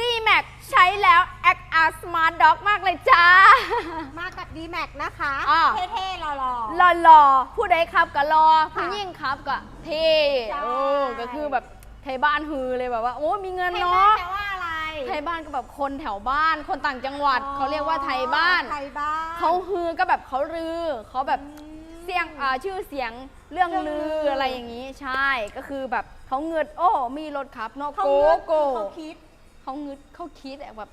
d m a x ใช้แล้ว Act a Smart Dog มากเลยจ้า มากับ d m a x นะคะ อ่า เท่ๆหล่อรอรอๆ ผู้ใดขับก็รอค่ะผู้ยิ่งขับก็เท่ใช่โอ้ก็คือแบบไทยบ้านฮือเลยแบบว่า โอ้มีเงินๆไทยเนาะบ้านแปลว่าอะไรไทยบ้านก็แบบคนแถวบ้าน คนต่างจังหวัดอ๋อเขาเรียกว่าไทยบ้าน ไทยบ้านเขาฮือก็แบบเขาลือเขาแบบอืม เสียงอ่าชื่อเสียงเรื่องเรื่องลืลือออะไรอย่างนี้ใช่ก็คือแบบเขาเงิดโอ้มีรถขับเนาะเขาโกเลือกโก้เขาคิด เขาเงึดเขาคิดอะแบบ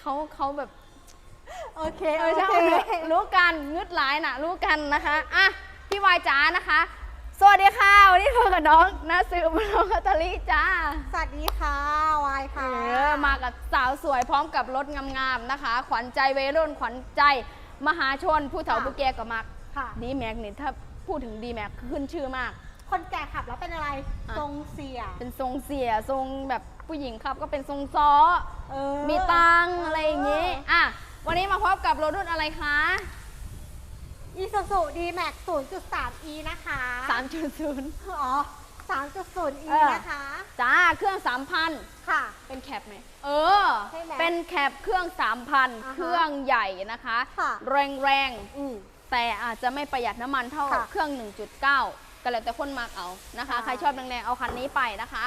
เขาเขาแบบโอเคเอโออใช่เครู้กันงึดหลายน่ะ รู้กันนะคะอะพี่วายจ๋านะคะ สวัสดีค่ะวันนี้พบกับน้องนะสืบน้องคัตตาลีจ้าสวัสดีค่ะวายเอค่ะอมากับสาวสวยพร้อมกับรถงามๆนะคะ ขวัญใจวัยรุ่นขวัญใจมหาชนผู้เฒ่าค่ะผู้แก่ก็มักค่ะ ดีแม็กเนี่ยถ้าพูดถึงดีแม็กขึ้นชื่อมาก คนแก่ขับแล้วเป็นอะไร อะ ทรงเสีย เป็นทรงเสียทรงแบบผู้หญิงขับก็เป็นทรงซ้อ เออ มีตังค์อะไรอย่างงี้ อะ วันนี้มาพบกับรถรุ่นอะไรคะ อีซูซูดีแม็ก0.3 e นะคะ 3.0 อ๋อ 3.0 e เออ นะคะ จ้า เครื่อง 3,000 ค่ะ เป็นแคปไหม เออ ใช่ไหมเป็นแคปเครื่อง อ่า3,000 ฮะเครื่องใหญ่นะคะ ค่ะ แรงแรงอืมๆแต่อาจจะไม่ประหยัดน้ำมันเท่าค่ะ เครื่อง 1.9 ก็แล้วแต่คนมากเอานะคะใช่ใครชอบแรงๆเอาคันนี้ไปนะคะ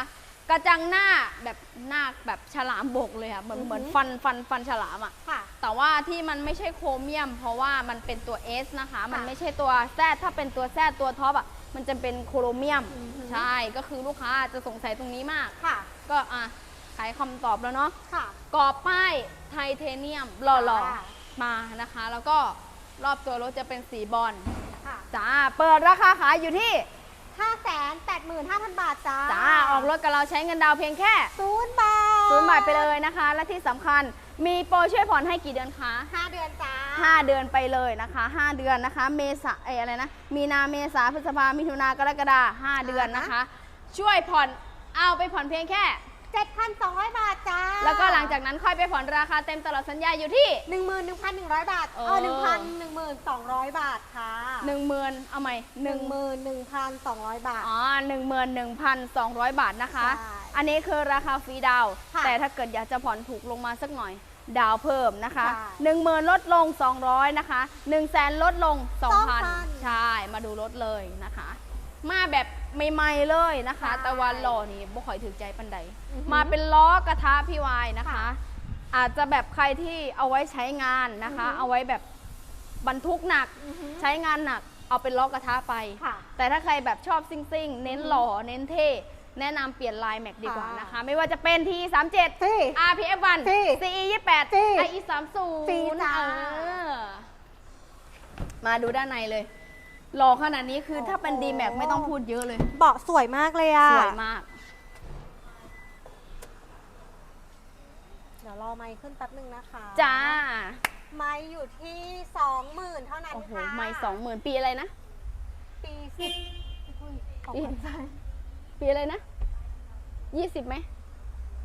กระจังหน้าแบบหน้าแบบฉลามบกเลยอะเหมือนอือหือเหมือนฟันฟันฟันฉลามอะค่ะ แต่ว่าที่มันไม่ใช่โครเมียม เพราะว่ามันเป็นตัว S นะคะ มันไม่ใช่ตัวแซดถ้าเป็นตัวแซดตัวท็อปอะมันจะเป็นโครเมียมอือหือใช่ก็คือลูกค้าจะสงสัยตรงนี้มากค่ะ ก็อะขายคำตอบแล้วเนาะค่ะกรอบป้ายไทเทเนียมหล่อค่ะๆมานะคะ แล้วก็รอบตัวรถจะเป็นสีบอล ค่ะ จ้า เปิดราคาขายอยู่ที่ 585,000 บาทจ้าจ้า ออกรถกับเราใช้เงินดาวน์เพียงแค่ศูนย์บาทศูนย์บาทไปเลยนะคะ และที่สำคัญมีโปรช่วยผ่อนให้กี่เดือนคะ ห้าเดือนจ้า 5 เดือนไปเลยนะคะ 5 เดือนนะคะ เมษาเอยอะไรนะ มีนาเมษาพฤษภามิถุนากรกฎาห้าเดือนนะคะ ช่วยผ่อนเอาไปผ่อนเพียงแค่ 7,200 บาทจ้าแล้วก็หลังจากนั้นค่อยไปผ่อนราคาเต็มตลอดสัญญาอยู่ที่ 11,100 บาท เออเออ 1,000 1,200 บาทค่ะ10,000เอาใหม่หนึ่ง11,200 บาท อ๋อ11,200 บาทนะคะ ใช่อันนี้คือราคาฟรีดาวน์ค่ะ แต่ถ้าเกิดอยากจะผ่อนถูกลงมาสักหน่อย ดาวเพิ่มนะคะใช่10,000 ลดลง 200 นะคะ 1 0 0 0 0 0ลดลง 2,000 2,000ใช่ มาดูรถเลยนะคะ มาแบบใหม่ๆเลยนะคะ ใช่ แต่วันหล่อนี่บ่ค่อยถึงใจปันใดอือหือมาเป็นล้อกระทะพี่วายนะคะค่ะอาจจะแบบใครที่เอาไว้ใช้งานนะคะอือหือเอาไว้แบบบรรทุกหนัก อือหือใช้งานหนัก เอาเป็นล้อกระทะไป ค่ะ แต่ถ้าใครแบบชอบซิ่งซิ่งๆ เน้นหล่อ เน้นเท่ แนะนำเปลี่ยนลายแม็กดีกว่าค่ะ นะคะ ไม่ว่าจะเป็น T 3 7 ที่ RPF 1 ที่ CE 28ที่ IE 3ที่0จ้ามาดูด้านในเลย หล่อขนาดนี้คือโอ้โหถ้าเป็น D Max ไม่ต้องพูดเยอะเลย เบาะสวยมากเลยอะสวยมาก เดี๋ยวรอไมค์ขึ้นแป๊บนึงนะคะจ้า ไมค์อยู่ที่20,000เท่านั้นโอ้โห ค่ะไม่สองหมื่นปีอะไรนะ ปีสิบอุ้ยขอบปีคุณค่ะปีอะไรนะยี่สิบไหม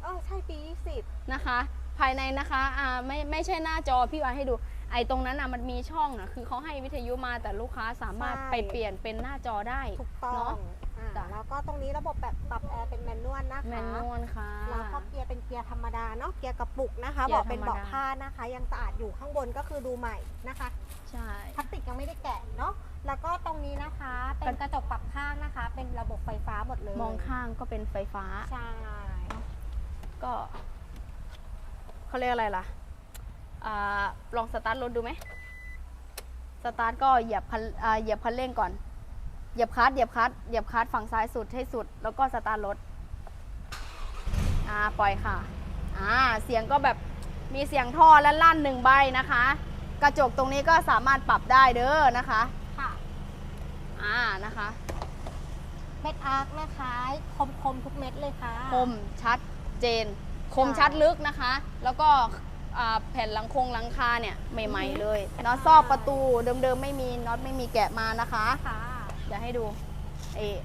เออใช่ปีสิบนะคะ ภายในนะคะ อ่า ไม่ ไม่ใช่หน้าจอ พี่วานให้ดู ไอ้ตรงนั้นอะมันมีช่องอะคือเขาให้วิทยุมาแต่ลูกค้าสามารถใช่ ไปเปลี่ยนเป็นหน้าจอได้ ถูกต้องเนาะอ่าจ้ะ แล้วก็ตรงนี้ระบบแบบปรับแอร์เป็นแมนนวลนะคะ แมนนวลค่ะ แล้วก็เกียร์เป็นเกียร์ธรรมดาเนาะเกียร์กระปุกนะคะเกียร์เบาะเป็นธรรมดา เบาะผ้านะคะ ยังสะอาดอยู่ข้างบนก็คือดูใหม่นะคะใช่ พลาสติกยังไม่ได้แกะเนาะแล้วก็ตรงนี้นะคะ เป็นกระจกปรับข้างนะคะ เป็นระบบไฟฟ้าหมดเลยมองข้างก็เป็นไฟฟ้า ใช่ก็เขาเรียกอะไรล่ะ อ่าลองสตาร์ทรถดูไหมสตาร์ทก็เหยียบคันอ่าเหยียบคันเร่งก่อน เหยียบคลัตช์เหยียบคลัตช์เหยียบคลัตช์ฝั่งซ้ายสุดให้สุด แล้วก็สตาร์ทรถ อ่า ปล่อยค่ะ อ่า เสียงก็แบบมีเสียงท่อและลั่นหนึ่งใบนะคะ กระจกตรงนี้ก็สามารถปรับได้เด้อนะคะ ค่ะ อ่า นะคะเม็ดอาร์คนะคะ คมคมๆทุกเม็ดเลยค่ะ คมชัดเจน คมใช่ชัดลึกนะคะ แล้วก็ อ่าแผ่นหลังคงหลังคาเนี่ยใหม่อือหือๆเลยน็อตซอกประตูเดิมๆไม่มีน็อตไม่มีแกะมานะคะค่ะเดี๋ยวให้ดูเอะ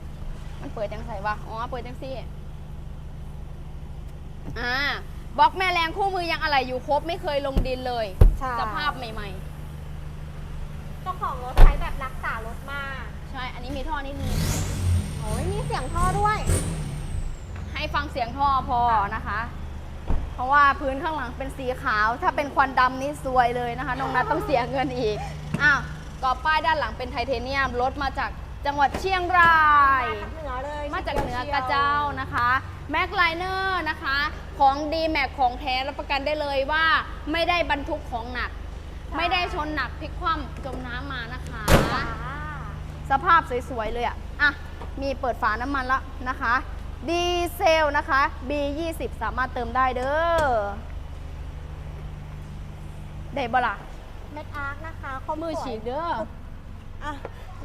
มันเปิดจังใส่วะอ๋อเปิดจังซี่อ่าบล็อกแม่แรงคู่มือยังอะไรอยู่ครบไม่เคยลงดินเลย ใช่สภาพใหม่ เจ้าของรถใช้แบบรักษารถมากๆ ใช่ อันนี้มีท่อนิดนึงโอ้ยมีเสียงท่อด้วย ให้ฟังเสียงท่อพอนะคะข ราะว่าพื้นข้างหลังเป็นสีขาว ถ้าเป็นควันดำนี่ซวยเลยนะคะ น้องนัทต้องเสียเงินอีก อ้าวกรอบป้ายด้านหลังเป็นไทเทเนียม รถมาจากจังหวัดเชียงรายมาจากเหนือเลยมาจากเหนือกระเจ้านะคะแม็กไลเนอร์นะคะ ของดีแม็กของแท้รับประกันได้เลยว่าไม่ได้บรรทุกของหนัก ไม่ได้ชนหนักพลิกคว่ำจมน้ำมานะคะจ้าสภาพสวยๆเลยอะอะ มีเปิดฝาน้ำมันแล้วนะคะ ดีเซลนะคะ B20 สามารถเติมได้เด้อได้บ่ล่ะ เม็ดอาร์คนะคะคมมือสวยฉีกเด้อ อะ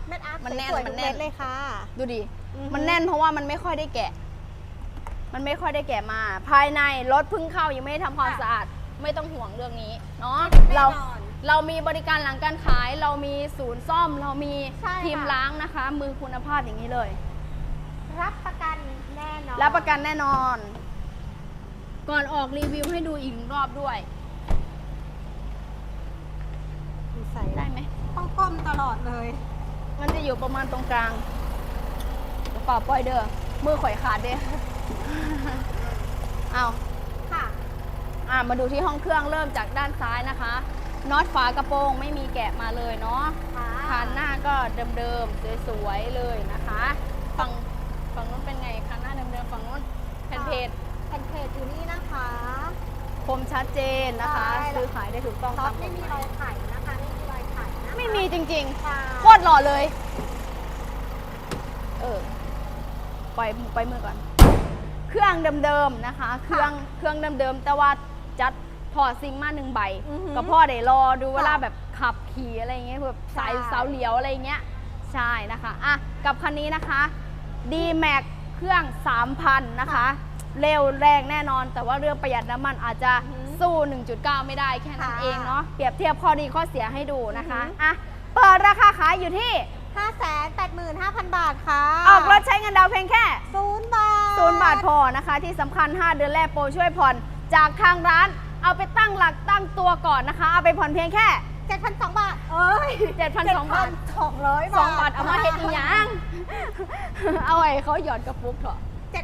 เม็ดอาร์คมันแน่นสวยๆมัทุนกแน่น เม็ดเลยค่ะ ดูดิ อือฮึ มันแน่นเพราะว่ามันไม่ค่อยได้แกะ มันไม่ค่อยได้แกะมา ภายในรถเพิ่งเข้ายังไม่ได้ทำความสะอาด ไม่ต้องห่วงเรื่องนี้เนาะ แน่เรานอนเรามีบริการหลังการขาย เรามีศูนย์ซ่อม เรามีใช่ค่ะ ทีมล้างนะคะ มือคุณภาพอย่างนี้เลย รับประกั นแน่นอนรับประกันแน่นอน ก่อนออกรีวิวให้ดูอีกหนึ่งรอบด้วย ใส่ได้ไหมต้องก้มตลอดเลย มันจะอยู่ประมาณตรงกลางกระเป๋าปล่อยเด้อมือข่อยขาดเด้เอาค่ะ อะมาดูที่ห้องเครื่องเริ่มจากด้านซ้ายนะคะน็อตฝากระโปรงไม่มีแกะมาเลยเนาะค่ะคันหน้าก็เดิมๆสวยๆเลยนะคะ ฝั่งฝั่งนู้นเป็นไงคัน แผ่นเพจแผ่นเพจอยู่นี่นะคะคมชัดเจนนะคะใช่ซื้อขายได้ถูกต้องท็อปตากฎไม่มีหรอยไข่นะคะ ไม่มีรอยไข่นะคะไม่มีจริงค่ะๆโคตรหล่อเลย เออปล่อยปล่อยมือก่อน เครื่องเดิมๆนะคะ เครื่องเครื่องเดิมๆแต่ว่าจัดถอดซิงค์มาหนึ่งใบอือหือก็พ่อได้รอดูเวลาค่ะแบบขับขี่อะไรอย่างเงี้ยแบบสายใช่เสาเหลียวอะไรอย่างเงี้ย ใช่นะคะ อะ กับคันนี้นะคะ D Max เครื่อง 3,000 นะคะ เร็วแรงแน่นอน แต่ว่าเรื่องประหยัดน้ำมันอาจจะสู้ 1.9 ไม่ได้แค่นั้นค่ะเองเนาะเปรียบเทียบข้อดีข้อเสียให้ดูนะคะอือหืออ่ อะเปิดราคาขายอยู่ที่ 585,000 บาทค่ะออกรถใช้เงินดาวน์เพียงแค่ ศูนย์บาท ศูนย์บาทพอนะคะ ที่สำคัญ 5 เดือนแรกโปรช่วยผ่อนจากทางร้าน เอาไปตั้งหลักตั้งตัวก่อนนะคะ เอาไปผ่อนเพียงแค่ 7,200บาท เอ้ย7,200บาท7,200บาทสองบาทเอามาเฮ็ดอีหยังเอาไว้เขาหยอดกระปุกเถอะ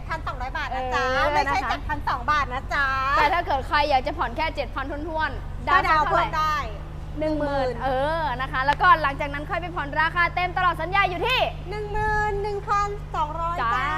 7,200บาทนะจ๊ะ เออไม่ใช่นะคะ7,200บาทนะจ๊ะแต่ถ้าเกิดใครอยากจะผ่อนแค่7,000ท้วนๆดาวสัดากวเท่าเพิ่ไหมร่ได้ หนึ่งหมื่นเออนะคะ แล้วก็หลังจากนั้นค่อยไปผ่อนราคาเต็มตลอดสัญญาอยู่ที่11,200จ้าจ้า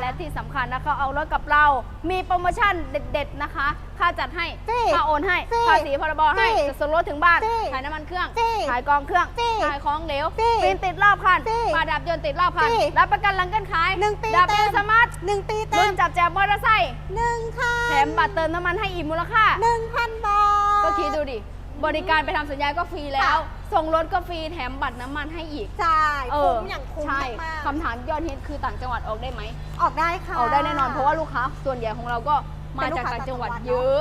และที่สำคัญนะคะเอารถกับเรา มีโปรโมชั่นเด็ด ๆ นะคะ ค่าจัดให้ฟรีค่าโอนให้ฟรีภาษีพรบให้ฟรีจะส่วนลดถึงบ้านฟรีขายน้ำมันเครื่องฟรีขายกองเครื่องฟรีขายของเหลวฟรีฟินติดรอบคันฟรีฝาดับยนต์ติดรอบคันฟรีรับประกันหลังการขายหนึ่งปีดับเต็เบิลม สมาร์ทหนึ่งปีเต็รุ่นมจับแจกมอเตอร์ไซค์ หนึ่งคันแถมบัตรเติมน้ำมันให้อีกมูลค่า หนึ่งพันบาท ก็คิดดูดิ บริการไปทำสัญญาก็ฟรีแล้ว ค่ะ ส่งรถก็ฟรีแถมบัตรน้ำมันให้อีกใช่เอคุ้อมอย่างคุ้มใช่มากคำถามยอดฮิตคือต่างจังหวัดออกได้ไหม ๆออกได้ค่ะออกได้แน่นอนเพราะว่าลูกค้าส่วนใหญ่ของเราก็มาเป็นลูจากกค้าต่างจังหวัดต่างจังหวัดเยอะ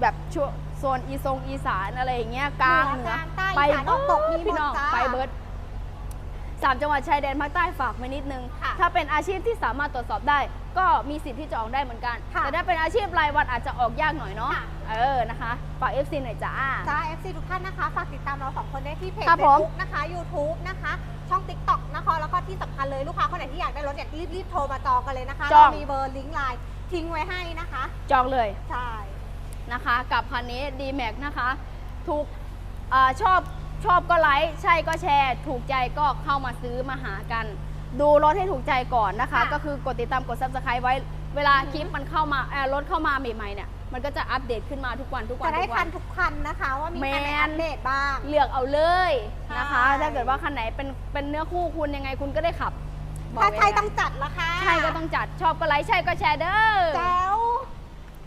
แบบช่วงโซนอีทรงอีสานอะไรอย่างเงี้ยกลางเหเหนืนืออกลางใต้ไปอีสานออกตกมีหมดพี่น้องจ้า ไปเบิร์ด สามจังหวัดชายแดนภาคใต้ฝากไว้นิดนึง ค่ะถ้าเป็นอาชีพที่สามารถตรวจสอบได้ ก็มีสิทธิ์ที่จะออกได้เหมือนกัน ค่ะแต่ถ้าเป็นอาชีพรายวันอาจจะออกยากหน่อยเนาะ ค่ะ เออ นะคะ ฝาก FC หน่อยจ้า จ้า FC ทุกท่านนะคะ ฝากติดตามเราสองคนได้ที่เพจ ครับผม Facebook นะคะ YouTube นะคะ ช่อง TikTok นะคะ แล้วก็ที่สำคัญเลยลูกค้าคนไหนที่อยากได้รถอยากรีบๆโทรมาจองกันเลยนะคะจอง เรามีเบอร์ลิงก์ไลน์ทิ้งไว้ให้นะคะ จองเลย ใช่ นะคะกับคันนี้ d m a x นะคะ ถูกเออชอบ ชอบก็ไลค์ใช่ก็แชร์ ถูกใจก็เข้ามาซื้อมาหากัน ดูรถให้ถูกใจก่อนนะคะ ค่ะก็คือกดติดตามกด subscribe ไว้เวลาคลิปมันเข้ามาเอ่อรถเข้ามาใหม่ๆเนี่ยมันก็จะอัปเดตขึ้นมาทุกวันทุกวันจะได้ทุกทัวัน นทุกคันนะคะ ว่ามีคันไหนแมน อัปเดตบ้าง เลือกเอาเลยนะคะ ใช่ ถ้าเกิดว่าคันไหนเป็นเป็นเนื้อคู่คุณยังไงคุณก็ได้ขับบอกถ้าไว้ใช่นะต้องจัดละค่ะใช่ก็ต้องจัดชอบก็ไลค์ใช่ก็แชร์เด้อ แจ้ว